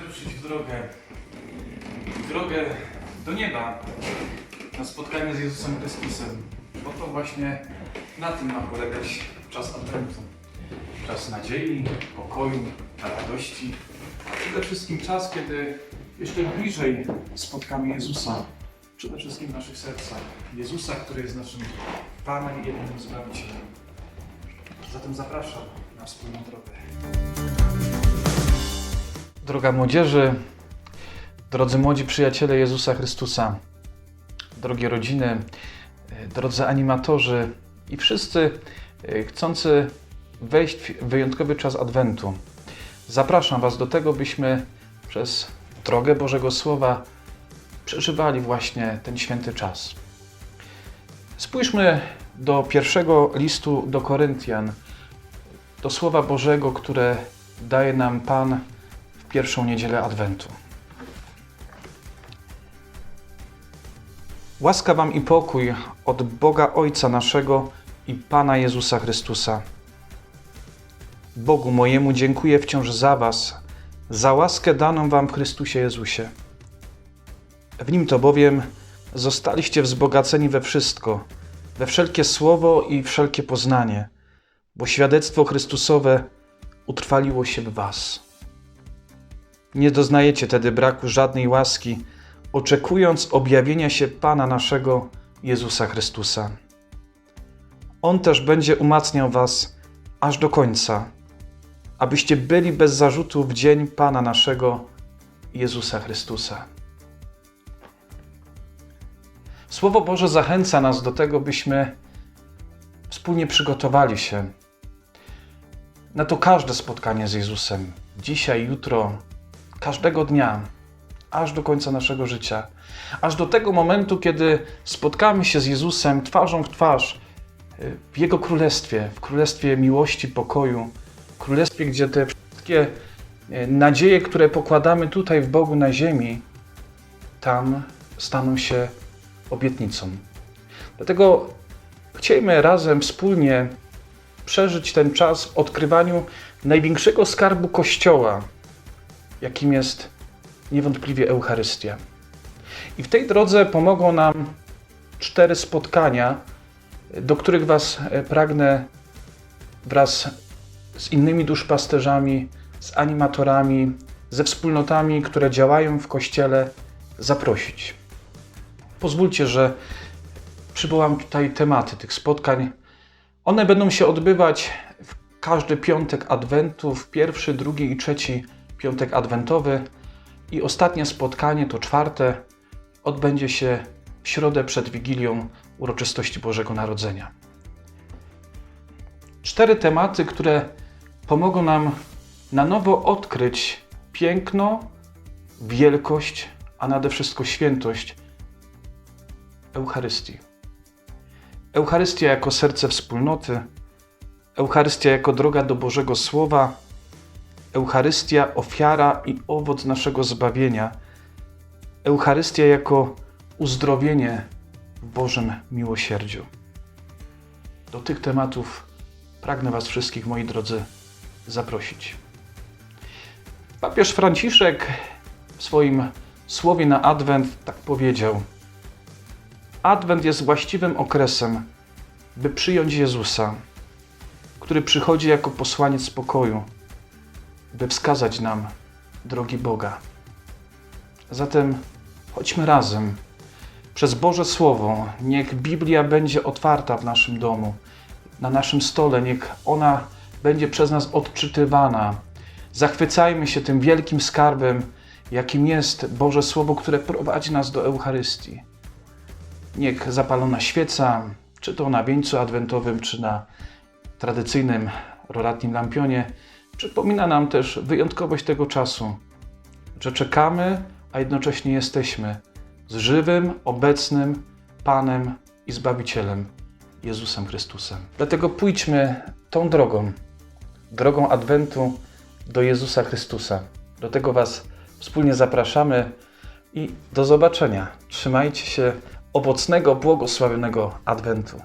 wyruszyć w drogę. W drogę do nieba. Na spotkanie z Jezusem Chrystusem. Bo to właśnie na tym ma polegać czas Adwentu. Czas nadziei, pokoju, radości. Przede wszystkim czas, kiedy jeszcze bliżej spotkamy Jezusa. Przede wszystkim w naszych sercach. Jezusa, który jest naszym Panem i jedynym Zbawicielem. Zatem zapraszam na wspólną drogę. Droga młodzieży, drodzy młodzi przyjaciele Jezusa Chrystusa, drogie rodziny, drodzy animatorzy i wszyscy e, chcący wejść w wyjątkowy czas Adwentu. Zapraszam Was do tego, byśmy przez drogę Bożego Słowa przeżywali właśnie ten święty czas. Spójrzmy do pierwszego listu do Koryntian, do Słowa Bożego, które daje nam Pan pierwszą niedzielę Adwentu. Łaska Wam i pokój od Boga Ojca naszego i Pana Jezusa Chrystusa. Bogu mojemu dziękuję wciąż za Was, za łaskę daną Wam w Chrystusie Jezusie. W Nim to bowiem zostaliście wzbogaceni we wszystko, we wszelkie słowo i wszelkie poznanie, bo świadectwo Chrystusowe utrwaliło się w Was. Nie doznajecie tedy braku żadnej łaski, oczekując objawienia się Pana naszego Jezusa Chrystusa. On też będzie umacniał Was aż do końca, abyście byli bez zarzutu w dzień Pana naszego Jezusa Chrystusa. Słowo Boże zachęca nas do tego, byśmy wspólnie przygotowali się na to każde spotkanie z Jezusem. Dzisiaj, jutro, każdego dnia, aż do końca naszego życia. Aż do tego momentu, kiedy spotkamy się z Jezusem twarzą w twarz y, w Jego królestwie, w królestwie miłości, pokoju, królestwie, gdzie te wszystkie y, nadzieje, które pokładamy tutaj w Bogu na ziemi, tam staną się obietnicą. Dlatego chcielibyśmy razem wspólnie przeżyć ten czas w odkrywaniu największego skarbu Kościoła, jakim jest niewątpliwie Eucharystia. I w tej drodze pomogą nam cztery spotkania, do których Was e, pragnę wraz z innymi duszpasterzami, z animatorami, ze wspólnotami, które działają w Kościele, zaprosić. Pozwólcie, że przywołam tutaj tematy tych spotkań. One będą się odbywać w każdy piątek Adwentu, w pierwszy, drugi i trzeci piątek Adwentowy. I ostatnie spotkanie, to czwarte, odbędzie się w środę przed Wigilią uroczystości Bożego Narodzenia. Cztery tematy, które pomogą nam na nowo odkryć piękno, wielkość, a nade wszystko świętość Eucharystii. Eucharystia jako serce wspólnoty, Eucharystia jako droga do Bożego Słowa, Eucharystia ofiara i owoc naszego zbawienia, Eucharystia jako uzdrowienie w Bożym miłosierdziu. Do tych tematów pragnę Was wszystkich, moi drodzy, zaprosić. Papież Franciszek w swoim słowie na Adwent tak powiedział: Adwent jest właściwym okresem, by przyjąć Jezusa, który przychodzi jako posłaniec pokoju, by wskazać nam drogi Boga. Zatem chodźmy razem. Przez Boże Słowo, niech Biblia będzie otwarta w naszym domu, na naszym stole, niech ona będzie przez nas odczytywana. Zachwycajmy się tym wielkim skarbem, jakim jest Boże Słowo, które prowadzi nas do Eucharystii. Niech zapalona świeca, czy to na wieńcu adwentowym, czy na tradycyjnym rolatnim lampionie, przypomina nam też wyjątkowość tego czasu, że czekamy, a jednocześnie jesteśmy z żywym, obecnym Panem i Zbawicielem Jezusem Chrystusem. Dlatego pójdźmy tą drogą, drogą Adwentu do Jezusa Chrystusa. Do tego Was wspólnie zapraszamy i do zobaczenia. Trzymajcie się owocnego, błogosławionego Adwentu.